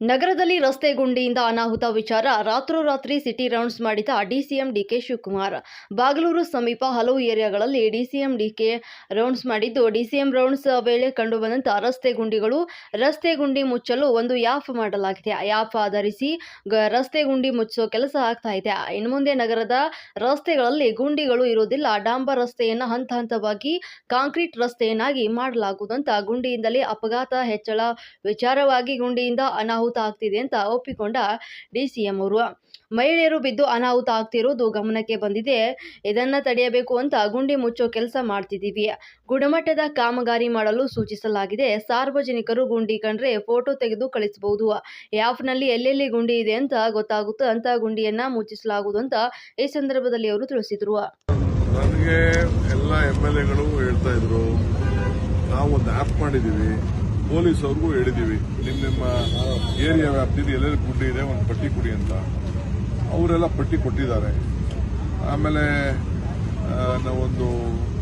ನಗರದಲ್ಲಿ ರಸ್ತೆ ಗುಂಡಿಯಿಂದ ಅನಾಹುತ ವಿಚಾರ. ರಾತ್ರೋರಾತ್ರಿ ಸಿಟಿ ರೌಂಡ್ಸ್ ಮಾಡಿದ ಡಿಸಿಎಂ ಡಿಕೆ ಶಿವಕುಮಾರ್. ಬಾಗಲೂರು ಸಮೀಪ ಹಲವು ಏರಿಯಾಗಳಲ್ಲಿ ಡಿಸಿಎಂ ಡಿಕೆ ರೌಂಡ್ಸ್ ಮಾಡಿದ್ದು. ಡಿಸಿಎಂ ರೌಂಡ್ಸ್ ವೇಳೆ ಕಂಡುಬಂದಂತ ರಸ್ತೆ ಗುಂಡಿಗಳು, ರಸ್ತೆ ಗುಂಡಿ ಮುಚ್ಚಲು ಒಂದು ಯಾಪ್ ಮಾಡಲಾಗಿದೆ. ಯಾಪ್ ಆಧರಿಸಿ ರಸ್ತೆ ಗುಂಡಿ ಮುಚ್ಚೋ ಕೆಲಸ ಆಗ್ತಾ ಇದೆ. ಇನ್ನು ಮುಂದೆ ನಗರದ ರಸ್ತೆಗಳಲ್ಲಿ ಗುಂಡಿಗಳು ಇರುವುದಿಲ್ಲ. ಡಾಂಬ ರಸ್ತೆಯನ್ನು ಹಂತ ಹಂತವಾಗಿ ಕಾಂಕ್ರೀಟ್ ರಸ್ತೆಯನ್ನಾಗಿ ಮಾಡಲಾಗುವುದಂತ ಗುಂಡಿಯಿಂದಲೇ ಅಪಘಾತ ಹೆಚ್ಚಳ ವಿಚಾರವಾಗಿ ಗುಂಡಿಯಿಂದ ಅನಾಹುತ ಆಗ್ತಿದೆ ಅಂತ ಒಪ್ಪಿಕೊಂಡ ಡಿಸಿಎಂ ಅವರು. ಮಹಿಳೆಯರು ಬಿದ್ದು ಅನಾಹುತ ಆಗ್ತಿರೋದು ಗಮನಕ್ಕೆ ಬಂದಿದೆ. ಇದನ್ನ ತಡೆಯಬೇಕು ಅಂತ ಗುಂಡಿ ಮುಚ್ಚೋ ಕೆಲಸ ಮಾಡ್ತಿದ್ದೀವಿ. ಗುಣಮಟ್ಟದ ಕಾಮಗಾರಿ ಮಾಡಲು ಸೂಚಿಸಲಾಗಿದೆ. ಸಾರ್ವಜನಿಕರು ಗುಂಡಿ ಕಂಡ್ರೆ ಫೋಟೋ ತೆಗೆದು ಕಳಿಸಬಹುದು. ಆ್ಯಪ್ನಲ್ಲಿ ಎಲ್ಲೆಲ್ಲಿ ಗುಂಡಿ ಇದೆ ಅಂತ ಗೊತ್ತಾಗುತ್ತೆ ಅಂತ ಗುಂಡಿಯನ್ನ ಮುಚ್ಚಿಸಲಾಗುವುದು ಅಂತ ಈ ಸಂದರ್ಭದಲ್ಲಿ ಅವರು ತಿಳಿಸಿದರು. ನನಗೆ ಎಲ್ಲ ಎಂ ಎಲ್ ಎಗಳು ಹೇಳ್ತಾ ಇದ್ರು. ನಾವು ಒಂದು ಆ್ಯಪ್ ಮಾಡಿದ್ದೀವಿ. ಪೊಲೀಸ್ ಅವ್ರಿಗೂ ಹೇಳಿದ್ದೀವಿ ನಿಮ್ಮ ನಿಮ್ಮ ಏರಿಯಾ ವ್ಯಾಪ್ತಿಯಲ್ಲಿ ಎಲ್ಲೆಲ್ಲಿ ಗುಡ್ಡಿ ಇದೆ ಒಂದು ಪಟ್ಟಿ ಕೊಡಿ ಅಂತ. ಅವರೆಲ್ಲ ಪಟ್ಟಿ ಕೊಟ್ಟಿದ್ದಾರೆ. ಆಮೇಲೆ ನಾವೊಂದು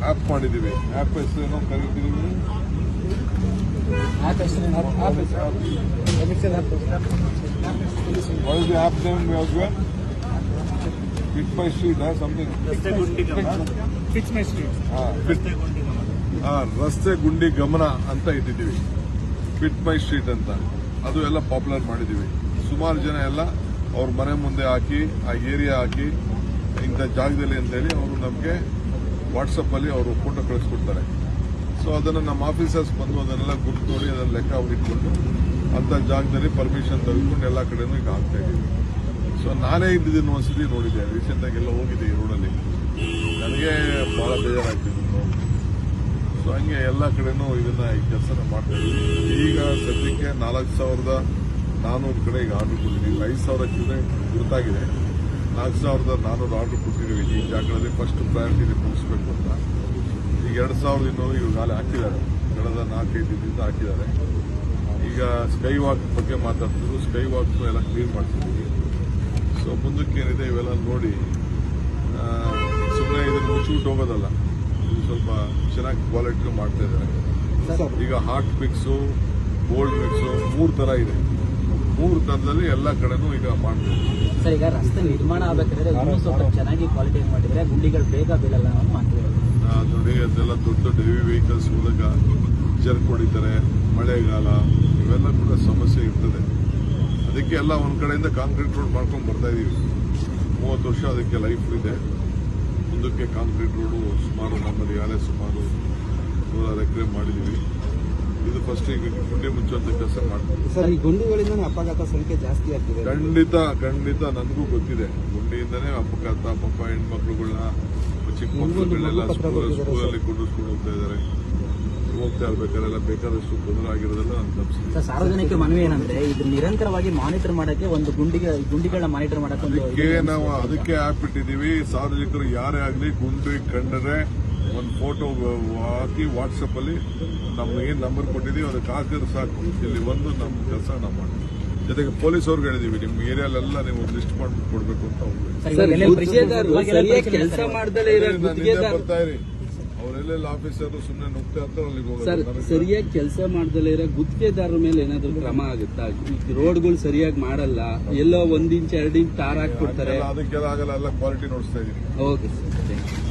ಆ್ಯಪ್ ಮಾಡಿದ್ದೀವಿ ಆ್ಯಪ್ ಹೆಸರೇನೋ ಕರೀತೀವಿ app name. Fix my street ಹಾ, fit. ಹಾ, ರಸ್ತೆ ಗುಂಡಿ ಗಮನ ಅಂತ ಇಟ್ಟಿದ್ದೀವಿ. ಫಿಟ್ ಮೈ ಸ್ಟ್ರೀಟ್ ಅಂತ. ಅದು ಎಲ್ಲ ಪಾಪ್ಯುಲರ್ ಮಾಡಿದ್ದೀವಿ ಸುಮಾರು ಜನ ಎಲ್ಲ ಅವ್ರ ಮನೆ ಮುಂದೆ ಹಾಕಿ, ಆ ಏರಿಯಾ ಹಾಕಿ, ಇಂಥ ಜಾಗದಲ್ಲಿ ಅಂತೇಳಿ ಅವರು ನಮಗೆ ವಾಟ್ಸಪ್ಪಲ್ಲಿ ಅವರು ಫೋಟೋ ಕಳಿಸ್ಕೊಡ್ತಾರೆ. ಸೊ ಅದನ್ನು ನಮ್ಮ ಆಫೀಸರ್ಸ್ ಬಂದು ಅದನ್ನೆಲ್ಲ ಗುರುತು ನೋಡಿ ಅದನ್ನು ಲೆಕ್ಕ ಇಟ್ಕೊಂಡು ಅಂಥ ಜಾಗದಲ್ಲಿ ಪರ್ಮಿಷನ್ ತೆಗೆದುಕೊಂಡು ಎಲ್ಲ ಕಡೆನೂ ಈಗ ಆಗ್ತಾ ಇದ್ದೀವಿ ಸೊ ನಾನೇ ಇದ್ದಿದ್ದನ್ನು ಒಂದ್ಸತಿ ನೋಡಿದ್ದೆ ರೀಸೆಂಟಾಗಿ ಎಲ್ಲ ಹೋಗಿದ್ದೆ ಈ ರೋಡಲ್ಲಿ ನನಗೆ ಭಾಳ ಬೇಜಾರಾಗ್ತಿತ್ತು. ಸೊ ಹಂಗೆ ಎಲ್ಲ ಕಡೆನೂ ಇದನ್ನ ಈ ಕೆಲಸನ ಮಾಡ್ತಾ ಇದ್ದೀವಿ ಈಗ ಸದ್ಯಕ್ಕೆ ನಾಲ್ಕು ಸಾವಿರದ ನಾನ್ನೂರು ಕಡೆ ಈಗ ಆರ್ಡರ್ ಕೊಟ್ಟಿದ್ದೀವಿ. ಐದು ಸಾವಿರ ಚಿಲ್ಲರೆ ಗುರುತಾಗಿದೆ. ನಾಲ್ಕು ಸಾವಿರದ ನಾನ್ನೂರು ಆರ್ಡರ್ ಕೊಟ್ಟಿದ್ದೀವಿ. ಈ ಜಾಗಗಳಲ್ಲಿ ಫಸ್ಟ್ ಪ್ರಯಾರಿಟಿ ಮುಗಿಸ್ಬೇಕು ಅಂತ. ಈಗ ಎರಡು ಸಾವಿರದ ಇನ್ನೂರು ಇವಾಗಲೇ ಹಾಕಿದ್ದಾರೆ. ಕಳೆದ ನಾಲ್ಕೈದು ದಿನದಿಂದ ಹಾಕಿದ್ದಾರೆ. ಈಗ ಸ್ಕೈ ವಾಕ್ ಬಗ್ಗೆ ಮಾತಾಡ್ತಿದ್ರು ಸ್ಕೈ ವಾಕ್ ಎಲ್ಲ ಕ್ಲೀನ್ ಮಾಡ್ತಿದ್ದೀವಿ. ಸೊ ಮುಂದಕ್ಕೆ ಏನಿದೆ ಇವೆಲ್ಲ ನೋಡಿ ಸುಮ್ಮನೆ ಇದನ್ನು ಮುಚ್ಚಿಬಿಟ್ಟು ಹೋಗೋದಲ್ಲ. ಸ್ವಲ್ಪ ಚೆನ್ನಾಗಿ ಕ್ವಾಲಿಟಿ ಮಾಡ್ತಾ ಇದ್ದಾರೆ. ಈಗ ಹಾಟ್ ಮಿಕ್ಸು ಗೋಲ್ಡ್ ಮಿಕ್ಸು ಮೂರು ಥರ ಇದೆ. ಮೂರು ಥರದಲ್ಲಿ ಎಲ್ಲ ಕಡೆನೂ ಈಗ ಮಾಡ್ತಾ ಸರ್ ಈಗ ರಸ್ತೆ ನಿರ್ಮಾಣ ಆಗಬೇಕಾದ್ರೆ ಸ್ವಲ್ಪ ಚೆನ್ನಾಗಿ ಕ್ವಾಲಿಟಿ ಮಾಡಿದ್ರೆ ಗುಂಡಿಗಳು ಬೇಗ ಬೀಳಲ್ಲ ಆ, ನೋಡಿ ಅದೆಲ್ಲ ದೊಡ್ಡ ದೊಡ್ಡ ಹೆವಿ ವೆಹಿಕಲ್ಸ್ ಮೂಲಕ ಜರ್ಕೊಂಡಿದ್ದಾರೆ. ಮಳೆಗಾಲ ಇವೆಲ್ಲ ಕೂಡ ಸಮಸ್ಯೆ ಇರ್ತದೆ. ಅದಕ್ಕೆ ಎಲ್ಲ ಒಂದು ಕಡೆಯಿಂದ ಕಾಂಕ್ರೀಟ್ ರೋಡ್ ಮಾಡ್ಕೊಂಡು ಬರ್ತಾ ಇದ್ದೀವಿ ಮೂವತ್ತು ವರ್ಷ ಅದಕ್ಕೆ ಲೈಫ್ ಇದೆ. ಮುಂದಕ್ಕೆ ಕಾಂಕ್ರೀಟ್ ರೋಡು ಸುಮಾರು ನಮ್ಮಲ್ಲಿ ಯಾರೇ ಸುಮಾರು ನೂರಾರು ಎಕರೆ ಮಾಡಿದೀವಿ ಇದು ಫಸ್ಟ್ ಈಗ ಗುಂಡಿ ಮುಚ್ಚುವಂತ ಕೆಲಸ ಮಾಡ್ತೀವಿ. ಸರ್ ಈ ಗುಂಡಿಗಳಿಂದ ಅಪಘಾತ ಸಂಖ್ಯೆ ಜಾಸ್ತಿ ಆಗ್ತದೆ. ಖಂಡಿತ ಖಂಡಿತ ನನಗೂ ಗೊತ್ತಿದೆ. ಗುಂಡಿಯಿಂದನೇ ಅಪಘಾತ ಪಾಪ ಹೆಣ್ಮಕ್ಳುಗಳನ್ನ ಚಿಕ್ಕ ಮಕ್ಕಳುಗಳನ್ನೆಲ್ಲ ಸ್ಕೂಲ್ ಸ್ಕೂಲಲ್ಲಿ ಕುಂಡಿಸ್ಕೊಂಡು ಹೋಗ್ತಾ ಇರ್ಬೇಕಾರೆಲ್ಲ ಬೇಕಾದಷ್ಟು ತೊಂದರೆ ಆಗಿರೋದೆಲ್ಲ ನಾನು ಸಾರ್ವಜನಿಕ ಮನವಿ ಏನಂದ್ರೆ ಇದು ನಿರಂತರವಾಗಿ ಮಾನಿಟರ್ ಮಾಡಕ್ಕೆ ಒಂದು ಗುಂಡಿಗೆ ಗುಂಡಿಗಳನ್ನ ಮಾನಿಟರ್ ಮಾಡಕ್ಕೆ ಒಂದು ಅದಕ್ಕೆ ನಾವು ಅದಕ್ಕೆ ಆಪ್ ಇಟ್ಟಿದ್ದೀವಿ ಸಾರ್ವಜನಿಕರು ಯಾರೇ ಆಗಲಿ ಗುಂಡಿ ಕಂಡರೆ ಒಂದು ಫೋಟೋ ಹಾಕಿ ವಾಟ್ಸಪ್ ಅಲ್ಲಿ ನಮ್ಗೆ ಏನ್ ನಂಬರ್ ಕೊಟ್ಟಿದೀವಿ ಅದಕ್ಕೆ ಹಾಕಿದ್ರೆ ಸಾಕು. ಇಲ್ಲಿ ಒಂದು ನಮ್ಮ ಕೆಲಸ ನಾವು ಮಾಡ್ತೀವಿ. ಜೊತೆಗೆ ಪೊಲೀಸ್ ಅವ್ರಿಗೆ ಹೇಳಿದೀವಿ ನಿಮ್ಮ ಏರಿಯಾಲೆಲ್ಲ ನೀವು ಲಿಸ್ಟ್ ಮಾಡ್ಬಿಟ್ಟು ಕೊಡ್ಬೇಕು ಅಂತ ಬರ್ತಾ ಇರಿ ಅವರೆಲ್ಲ ಆಫೀಸರ್ ಸುಮ್ಮನೆ ನುಗ್ತಾ ಇರ್ತಾರೆ ಅಲ್ಲಿಗೆ ಸರ್ ಹೋಗೋದು ಸರಿಯಾಗಿ ಕೆಲಸ ಮಾಡದಲೇ ಇರೋ ಗುತ್ತಿಗೆದಾರರ ಮೇಲೆ ಏನಾದ್ರು ಕ್ರಮ ಆಗುತ್ತಾ? ಈ ರೋಡ್ಗಳು ಸರಿಯಾಗಿ ಮಾಡಲ್ಲ ಎಲ್ಲೋ ಒಂದ್ ಇಂಚ್ ಎರಡು ಇಂಚ್ ತಾರ್ ಹಾಕ್ಬಿಡ್ತಾರೆ. ಅದಕ್ಕೆಲ್ಲ ಆಗಲ್ಲ ಎಲ್ಲ ಕ್ವಾಲಿಟಿ ನೋಡಿಸ್ತಾ ಇದೀನಿ. Okay sir